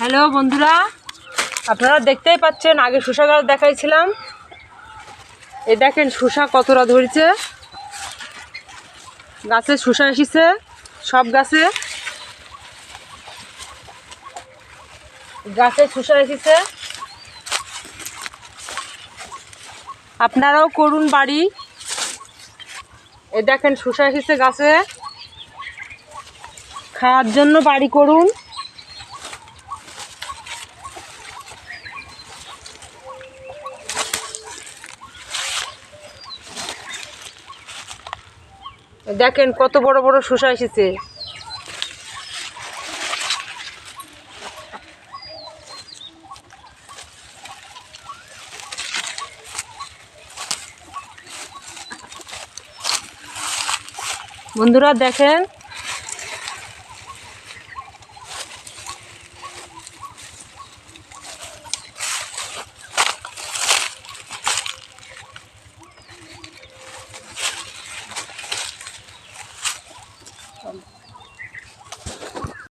Hello বন্ধুরা, আপনারা দেখতেই পাচ্ছেন, আগে শসা গাছ দেখাইছিলাম। এ দেখেন শসা কতটা ধরেছে। গাছে শসা এসেছে, সব গাছে। গাছে শসা এসেছে। আপনারাও করুন বাড়ি। এই দেখেন শসা এসেছে গাছে। খাওয়ার জন্য বাড়ি করুন। দেখেন কত বড় বড় শসা এসেছে। বন্ধুরা দেখেন Thank